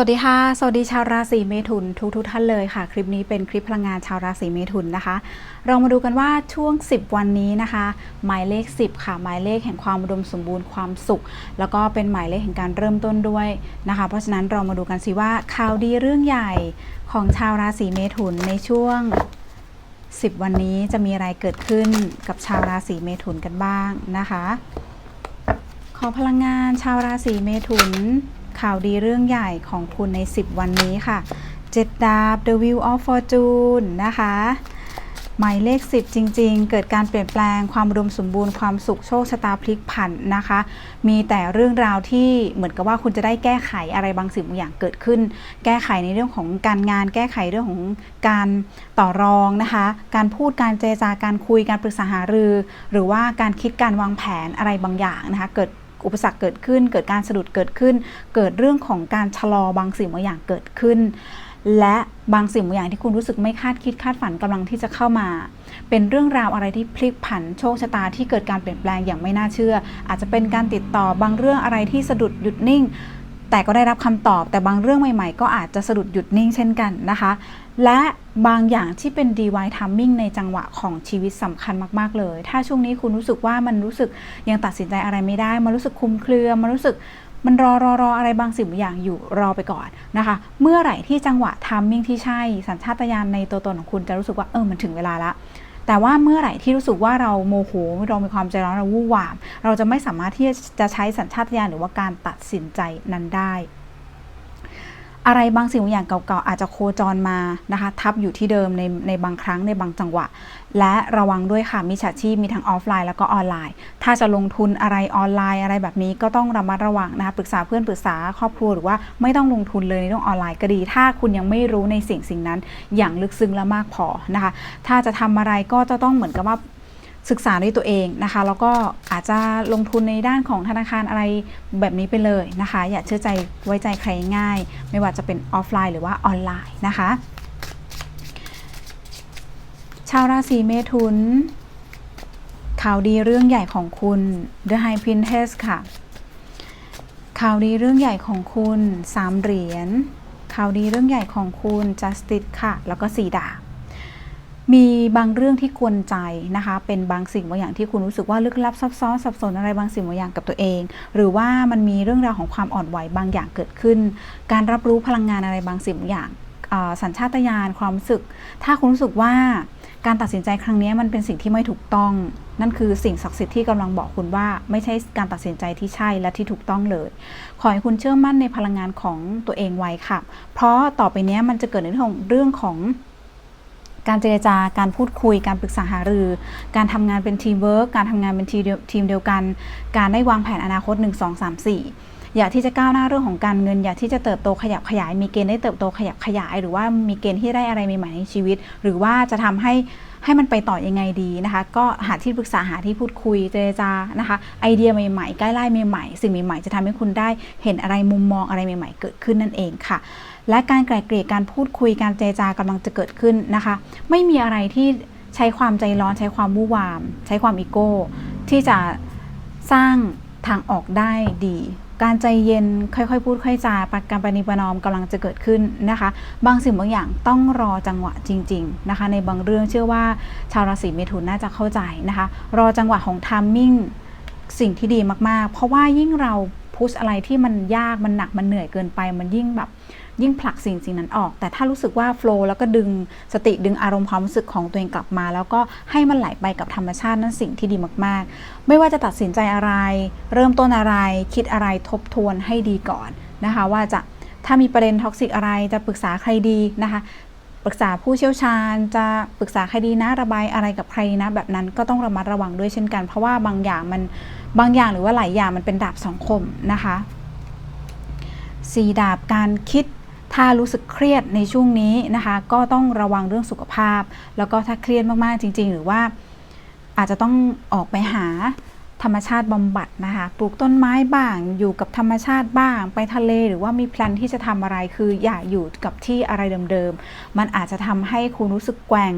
วัสดีค่ะ สวัสดีชาวราศีเมถุนทุกทุกท่านเลยค่ะ คลิปนี้เป็นคลิปพลังงานชาวราศีเมถุนนะคะ เรามาดูกันว่าช่วง 10 วันนี้นะคะ หมายเลข 10 ค่ะ หมายเลขแห่งความอุดมสมบูรณ์ความสุข แล้วก็เป็นหมายเลขแห่งการเริ่มต้นด้วยนะคะ เพราะฉะนั้นเรามาดูกันสิว่าข่าวดีเรื่องใหญ่ของชาวราศีเมถุนในช่วง 10 วันนี้จะมีอะไรเกิดขึ้นกับชาวราศีเมถุนกันบ้างนะคะ ขอพลังงานชาวราศีเมถุน ข่าวดีเรื่องใหญ่ของคุณใน 10 วันนี้ค่ะเจ็ดดาบ The Wheel of Fortune นะคะ หมายเลข 10 จริง ๆ เกิดการเปลี่ยนแปลงความอุดมสมบูรณ์ความสุขโชคชะตาพลิกผันนะคะ มีแต่เรื่องราวที่เหมือนกับว่าคุณจะได้แก้ไขอะไรบางสิ่งบางอย่างเกิดขึ้น แก้ไขในเรื่องของการงาน แก้ไขเรื่องของการต่อรองนะคะ การพูดการเจรจาการคุยการปรึกษาหารือ หรือว่าการคิดการวางแผนอะไรบางอย่างนะคะเกิด อุปสรรคเกิดขึ้น เกิดการสะดุดเกิดขึ้น เกิดเรื่องของการชะลอบางสิ่งบางอย่างเกิดขึ้น และบางสิ่งบางอย่างที่คุณรู้สึกไม่คาดคิดคาดฝันกำลังที่จะเข้ามา เป็นเรื่องราวอะไรที่พลิกผันโชคชะตาที่เกิดการเปลี่ยนแปลงอย่างไม่น่าเชื่อ อาจจะเป็นการติดต่อบางเรื่องอะไรที่สะดุดหยุดนิ่ง แต่ก็ได้รับคำตอบแต่บางเรื่องใหม่ ๆ ก็อาจจะสะดุดหยุดนิ่งเช่นกันนะคะ และบางอย่างที่เป็น DY timing ในจังหวะของชีวิตสำคัญมากๆเลย ถ้าช่วงนี้คุณรู้สึกว่ามันรู้สึกยังตัดสินใจอะไรไม่ได้ มันรู้สึกคลุมเครือ มันรู้สึกมันรอรอรออะไรบางสิ่งบางอย่างอยู่รอไปก่อนนะคะ เมื่อไหร่ที่จังหวะทามมิ่งที่ใช่สัญชาตญาณในตัวตนของคุณจะรู้สึกว่าเออมันถึงเวลาละแต่ว่าเมื่อไหร่ที่รู้สึกว่าเราโมโหเรามีความใจร้อนเราวู่วาม เราจะไม่สามารถที่จะใช้สัญชาตญาณหรือว่าการตัดสินใจนั้นได้ อะไรบางสิ่งบางอย่างเก่าๆอาจจะโคจรมานะคะทับอยู่ที่เดิมในในบางครั้งในบางจังหวะ และระวังด้วยค่ะมีฉาชีพมีทั้งออฟไลน์แล้วก็ออนไลน์ ถ้าจะลงทุนอะไรออนไลน์อะไรแบบนี้ก็ต้องระมัดระวังนะคะปรึกษาเพื่อนปรึกษาครอบครัวหรือว่าไม่ต้องลงทุนเลยในเรื่องออนไลน์ก็ดี ถ้าคุณยังไม่รู้ในสิ่งสิ่งนั้น อย่างลึกซึ้งและมากพอนะคะถ้าจะทำอะไรก็จะต้องเหมือนกับว่า ศึกษาด้วยตัวเองนะคะแล้วก็อาจจะลงทุนในด้านของธนาคารอะไรแบบนี้ไปเลยนะคะ อย่าเชื่อใจไว้ใจใครง่าย ไม่ว่าจะเป็นออฟไลน์หรือว่าออนไลน์นะคะ ชาวราศีเมถุน ข่าวดีเรื่องใหญ่ของคุณ The High Princess ค่ะ ข่าวดีเรื่องใหญ่ของคุณสามเหรียญข่าวดีเรื่องใหญ่ของคุณ Justice ค่ะ แล้วก็สี่ดาบ มีบางเรื่องที่กวนใจนะคะ เป็นบางสิ่งบางอย่างที่คุณรู้สึกว่าลึกลับซับซ้อนสับสนอะไรบางสิ่งบางอย่างกับตัวเอง หรือว่ามันมีเรื่องราวของความอ่อนไหวบางอย่างเกิดขึ้น การรับรู้พลังงานอะไรบางสิ่งบางอย่างสัญชาตญาณความรู้สึก ถ้าคุณรู้สึกว่าการตัดสินใจครั้งนี้มันเป็นสิ่งที่ไม่ถูกต้อง นั่นคือสิ่งศักดิ์สิทธิ์ที่กำลังบอกคุณว่า ไม่ใช่การตัดสินใจที่ใช่และที่ถูกต้องเลย ขอให้คุณเชื่อมั่นในพลังงานของตัวเองไว้ค่ะ เพราะต่อไปนี้มันจะเกิดในเรื่องของเรื่องของ การเจรจาการพูดคุย การปรึกษาหารือ การทำงานเป็นทีมเวิร์กการทำงานเป็นทีมเดียวทีมเดียวกัน การได้วางแผนอนาคต 1 2 3 4 อยากที่จะก้าวหน้าเรื่องของการเงิน อยากที่จะเติบโตขยับขยาย มีเกณฑ์ได้เติบโตขยับขยาย หรือว่ามีเกณฑ์ที่ได้อะไรใหม่ๆในชีวิต หรือว่าจะทำให้ ให้มันไปต่อยังไงดีนะคะ ก็หาที่ปรึกษาหาที่พูดคุยเจรจานะคะ ไอเดียใหม่ๆใกล้ไล่ใหม่ๆสิ่งใหม่ๆ จะทำให้คุณได้เห็นอะไรมุมมองอะไรใหม่ๆ เกิดขึ้นนั่นเองค่ะ และการไกล่เกลี่ยการพูดคุยการเจรจากำลังจะเกิดขึ้นนะคะ ไม่มีอะไรที่ใช้ความใจร้อนใช้ความวู่วาม ใช้ความอีโก้ที่จะสร้างทางออกได้ดี การใจเย็นค่อยๆ พูดค่อยจาปการปฏิปนอมกำลังจะเกิดขึ้นนะคะ บางสิ่งบางอย่างต้องรอจังหวะจริงๆนะคะในบางเรื่องเชื่อว่าชาวราศีเมถุนน่าจะเข้าใจนะคะ รอจังหวะของทามมิ่งสิ่งที่ดีมากๆ เพราะว่ายิ่งเราพุชอะไรที่มันยากมันหนักมันเหนื่อยเกินไปมันยิ่งแบบ ยิ่งผลักสิ่งสิ่งนั้นออก แต่ถ้ารู้สึกว่าโฟล์แล้วก็ดึงสติดึงอารมณ์ความรู้สึกของตัวเองกลับมา แล้วก็ให้มันไหลไปกับธรรมชาตินั่นสิ่งที่ดีมาก ๆ ไม่ว่าจะตัดสินใจอะไร เริ่มต้นอะไร คิดอะไรทบทวนให้ดีก่อนนะคะ ว่าจะถ้ามีประเด็นท็อกซิกอะไรจะปรึกษาใครดีนะคะปรึกษาผู้เชี่ยวชาญจะปรึกษาใครดีนะระบายอะไรกับใครนะ แบบนั้นก็ต้องระมัดระวังด้วยเช่นกัน เพราะว่าบางอย่างมันบางอย่างหรือว่าหลายอย่างมันเป็นดาบสองคมนะคะสีดาบการคิด ถ้ารู้สึกเครียดในช่วงนี้นะคะ ก็ต้องระวังเรื่องสุขภาพ แล้วก็ถ้าเครียดมากๆจริง ๆ หรือว่าอาจจะต้องออกไปหาธรรมชาติบำบัดนะคะ ปลูกต้นไม้บ้าง อยู่กับธรรมชาติบ้าง ไปทะเลหรือว่ามีแพลนที่จะทำอะไร คืออย่าอยู่กับที่อะไรเดิมๆ มันอาจจะทำให้คุณรู้สึกแกว่ง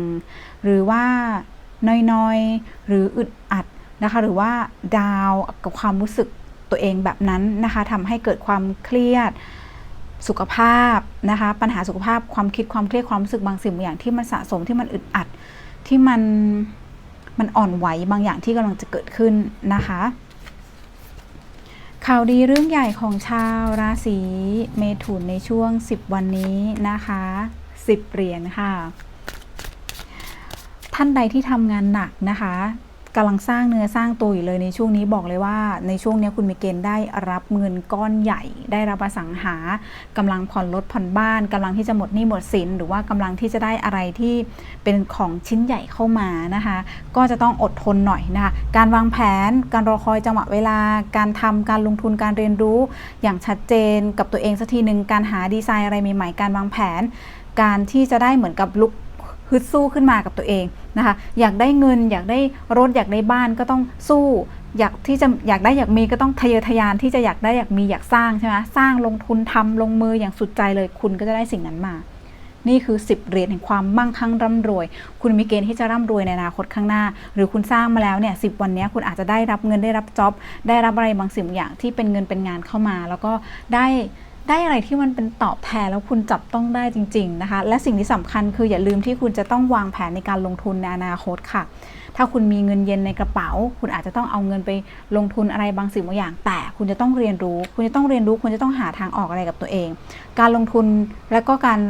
หรือว่าน้อยๆ หรืออึดอัดนะคะ หรือว่าดาวกับความรู้สึกตัวเองแบบนั้นนะคะทำให้เกิดความเครียด สุขภาพนะคะ ปัญหาสุขภาพความคิดความเครียดความรู้สึกบางสิ่งบางอย่างที่มันสะสมที่มันอึดอัดที่มันมันอ่อนไหวบางอย่างที่กำลังจะเกิดขึ้นนะคะ ข่าวดีเรื่องใหญ่ของชาวราศีเมถุนในช่วง 10 วันนี้นะคะ 10เหรียญค่ะ ท่านใดที่ทำงานหนักนะคะ กำลังสร้างเนื้อสร้างตัวอยู่เลยในช่วงนี้บอกเลยว่า ในช่วงนี้คุณมีเกณฑ์ได้รับเงินก้อนใหญ่ ได้รับอสังหากำลังผ่อนรถผ่อนบ้านกำลังที่จะหมดหนี้หมดสิน หรือว่ากำลังที่จะได้อะไรที่เป็นของชิ้นใหญ่เข้ามานะคะ ก็จะต้องอดทนหน่อยนะคะการวางแผน การรอคอยจังหวะเวลา การทำการลงทุนการเรียนรู้ อย่างชัดเจนกับตัวเองสักทีหนึ่งการหาดีไซน์อะไรใหม่ๆการวางแผน การที่จะได้เหมือนกับลุก ฮึดสู้ขึ้นมากับตัวเองนะคะอยากได้เงิน อยากได้รถอยากได้บ้านก็ต้องสู้อยากที่จะอยากได้อยากมีก็ต้องทะเยอทะยานที่จะอยากได้อยากมีอยากสร้างใช่ไหมสร้างลงทุนทำลงมืออย่างสุดใจเลยคุณก็จะได้สิ่งนั้นมา นี่คือ 10เหรียญแห่งความมั่งคั่งร่ำรวย คุณมีเกณฑ์ที่จะร่ำรวยในอนาคตข้างหน้า หรือคุณสร้างมาแล้วเนี่ยสิวันนี้คุณอาจจะได้รับเงินได้รับจ็อบได้รับอะไรบางสิ่งบางอย่างที่เป็นเงินเป็นงานเข้ามา แล้วก็ได้ ได้อะไรที่มันเป็นตอบแทนแล้วคุณจับต้องได้จริง ๆนะคะ และสิ่งที่สำคัญคืออย่าลืมที่คุณจะต้องวางแผนในการลงทุนในอนาคตค่ะ ถ้าคุณมีเงินเย็นในกระเป๋า คุณอาจจะต้องเอาเงินไปลงทุนอะไรบางสิ่งบางอย่าง แต่คุณจะต้องเรียนรู้ คุณจะต้องเรียนรู้ คุณจะต้องหาทางออกอะไรกับตัวเอง การลงทุนและก็การ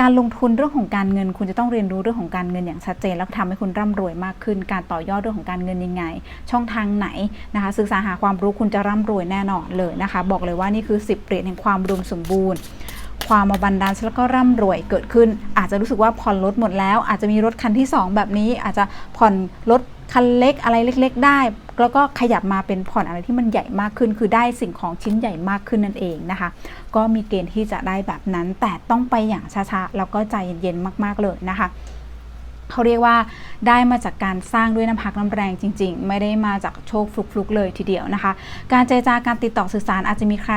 การลงทุนเรื่องของการเงิน คุณจะต้องเรียนรู้เรื่องของการเงินอย่างชัดเจน แล้วทำให้คุณร่ำรวยมากขึ้น การต่อยอดเรื่องของการเงินยังไง ช่องทางไหนนะคะ ศึกษาหาความรู้คุณจะร่ำรวยแน่นอนเลยนะคะ บอกเลยว่านี่คือ 10เหรียญแห่งความรวมสมบูรณ์ความอบันดาลแล้วก็ร่ำรวยเกิดขึ้น อาจจะรู้สึกว่าผ่อนรถหมดแล้ว อาจจะมีรถคันที่ 2 แบบนี้ อาจจะผ่อนรถ คันเล็กอะไรเล็ก ๆ ได้ แล้วก็ขยับมาเป็นผ่อนอะไรที่มันใหญ่มากขึ้น คือได้สิ่งของชิ้นใหญ่มากขึ้นนั่นเองนะคะ ก็มีเกณฑ์ที่จะได้แบบนั้น แต่ต้องไปอย่างช้าๆแล้วก็ใจเย็นๆมาก ๆเลยนะคะเขาเรียกว่าได้มาจากการสร้างด้วยน้ำพักน้ำแรงจริง ๆ ไม่ได้มาจากโชคฟลุกๆเลยทีเดียวนะคะ การเจรจาการติดต่อสื่อสารอาจจะมีใคร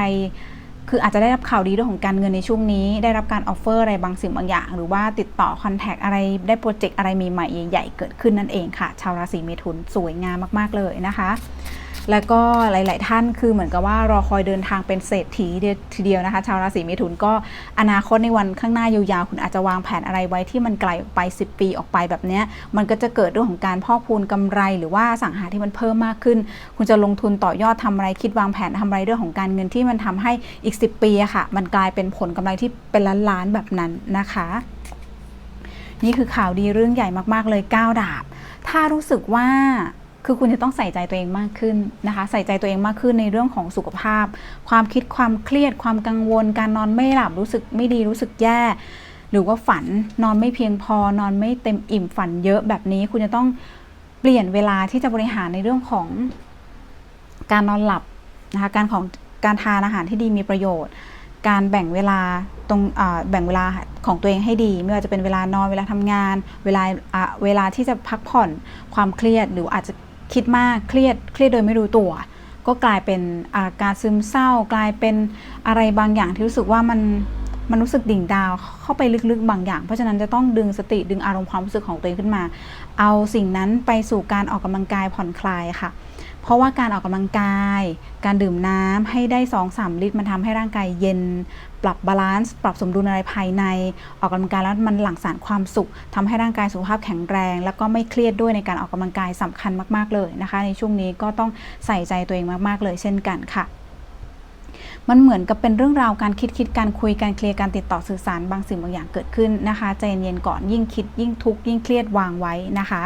คืออาจจะได้รับข่าวดีเรื่องของการเงินในช่วงนี้ ได้รับการออฟเฟอร์อะไรบางสิ่งบางอย่าง หรือว่าติดต่อคอนแทคอะไรได้โปรเจกต์อะไรใหม่ๆใหญ่ๆเกิดขึ้นนั่นเองค่ะ ชาวราศีเมถุนสวยงามมากๆเลยนะคะ แล้วก็หลาย ๆ ท่านคือเหมือนกับว่ารอคอยเดินทางเป็นเศรษฐีทีเดียวนะคะ ชาวราศีเมถุนก็อนาคตในวันข้างหน้ายาวๆ คุณอาจจะวางแผนอะไรไว้ที่มันไกลออกไป 10 ปีออกไปแบบนี้มันก็จะเกิดเรื่องของการพอกพูนกำไร หรือว่าสังหาที่มันเพิ่มมากขึ้น คุณจะลงทุนต่อยอดทำอะไรคิดวางแผนทำอะไรเรื่องของการเงินที่มันทำให้อีก 10 ปีอะค่ะ มันกลายเป็นผลกำไรที่เป็นล้านๆแบบนั้นนะคะนี่คือข่าวดีเรื่องใหญ่มาก ๆ เลย 9 ดาบ ถ้ารู้สึกว่า คือคุณจะต้องใส่ใจตัวเองมากขึ้นนะคะ ใส่ใจตัวเองมากขึ้นในเรื่องของสุขภาพ ความคิดความเครียด ความกังวล การนอนไม่หลับรู้สึกไม่ดีรู้สึกแย่ หรือว่าฝันนอนไม่เพียงพอนอนไม่เต็มอิ่มฝันเยอะแบบนี้คุณจะต้องเปลี่ยนเวลาที่จะบริหารในเรื่องของการนอนหลับนะคะการของการทานอาหารที่ดีมีประโยชน์ การแบ่งเวลาตรงแบ่งเวลาของตัวเองให้ดี ไม่ว่าจะเป็นเวลานอนเวลาทำงาน เวลาเวลาที่จะพักผ่อนความเครียดหรืออาจจะ คิดมากเครียดเครียดโดยไม่รู้ตัว ก็กลายเป็นอาการซึมเศร้า กลายเป็นอะไรบางอย่างที่รู้สึกว่ามันมันรู้สึกดิ่งดาวเข้าไปลึกๆบางอย่าง เพราะฉะนั้นจะต้องดึงสติดึงอารมณ์ความรู้สึกของตัวเองขึ้นมา เอาสิ่งนั้นไปสู่การออกกำลังกายผ่อนคลายค่ะ เพราะว่าการออกกำลังกาย การดื่มน้ำให้ได้2-3ลิตร มันทำให้ร่างกายเย็น ปรับบาลานซ์ปรับสมดุลอะไรภายใน ออกกำลังกายแล้วมันหลั่งสารความสุขทำให้ร่างกายสุขภาพแข็งแรง แล้วก็ไม่เครียดด้วยในการออกกำลังกายสำคัญมาก ๆ เลยนะคะ ในช่วงนี้ก็ต้องใส่ใจตัวเองมาก ๆ เลยเช่นกันค่ะมันเหมือนกับเป็นเรื่องราวการคิดคิดการคุยการเคลียร์การติดต่อสื่อสารบางสิ่งบางอย่างเกิดขึ้นนะคะ ใจเย็นๆก่อนยิ่งคิดยิ่งทุกข์ยิ่งเครียดวางไว้นะคะ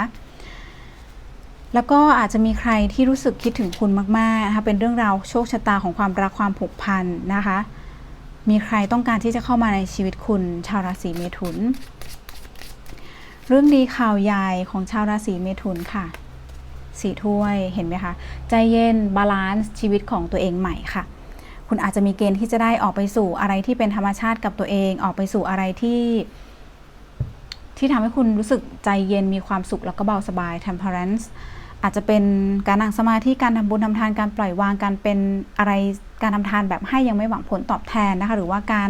แล้วก็อาจจะมีใครที่รู้สึกคิดถึงคุณมากๆนะคะเป็นเรื่องราวโชคชะตาของความรักความผูกพันนะคะ มีใครต้องการที่จะเข้ามาในชีวิตคุณ ชาวราศีเมถุน เรื่องดีข่าวใหญ่ของชาวราศีเมถุนค่ะสีถ้วยเห็นไหมคะ ใจเย็นบาลานซ์ชีวิตของตัวเองใหม่ค่ะ คุณอาจจะมีเกณฑ์ที่จะได้ออกไปสู่อะไรที่เป็นธรรมชาติกับตัวเอง ออกไปสู่อะไรที่ที่ทำให้คุณรู้สึกใจเย็นมีความสุขแล้วก็เบาสบาย temperance อาจจะเป็นการนั่งสมาธิการทำบุญทำทานการปล่อยวางการเป็นอะไรการทำทานแบบให้ยังไม่หวังผลตอบแทนนะคะหรือว่าการ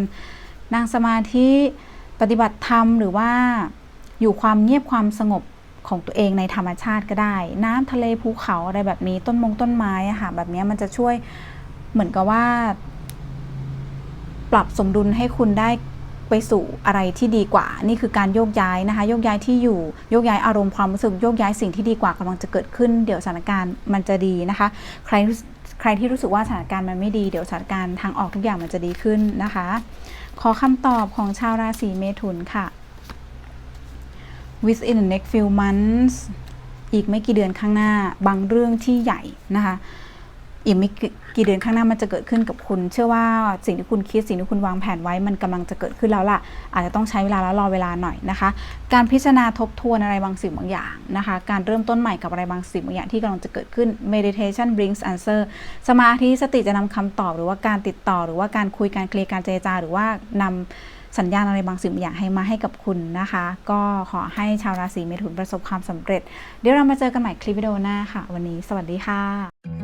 นั่งสมาธิปฏิบัติธรรมหรือว่าอยู่ความเงียบความสงบของตัวเองในธรรมชาติก็ได้ น้ำทะเลภูเขาอะไรแบบนี้ต้นมงต้นไม้อะค่ะแบบนี้มันจะช่วยเหมือนกับว่า ปรับสมดุลให้คุณได้ ไปสู่อะไรที่ดีกว่า นี่คือการโยกย้ายนะคะโยกย้ายที่อยู่โยกย้ายอารมณ์ความรู้สึกโยกย้ายสิ่งที่ดีกว่ากำลังจะเกิดขึ้น เดี๋ยวสถานการณ์มันจะดีนะคะ ใครใครที่รู้สึกว่าสถานการณ์มันไม่ดีเดี๋ยวสถานการณ์ทางออกทุกอย่างมันจะดีขึ้นนะคะ ขอคำตอบของชาวราศีเมถุนค่ะ within the next few months อีกไม่กี่เดือนข้างหน้าบางเรื่องที่ใหญ่นะคะ อีกไม่กี่เดือนข้างหน้ามันจะเกิดขึ้นกับคุณ เชื่อว่าสิ่งที่คุณคิดสิ่งที่คุณวางแผนไว้มันกำลังจะเกิดขึ้นแล้วล่ะ อาจจะต้องใช้เวลาและรอเวลาหน่อยนะคะ การพิจารณาทบทวนอะไรบางสิ่งบางอย่างนะคะ การเริ่มต้นใหม่กับอะไรบางสิ่งบางอย่างที่กำลังจะเกิดขึ้น meditation brings answer สมาธิสติจะนำคำตอบหรือว่าการติดต่อ หรือว่าการคุยการเคลียร์การเจรจาหรือว่านำสัญญาณอะไรบางสิ่งบางอย่างให้มาให้กับคุณนะคะ ก็ขอให้ชาวราศีเมถุนประสบความสำเร็จ เดี๋ยวเรามาเจอกันใหม่คลิปวิดีโอหน้าค่ะ วันนี้สวัสดีค่ะ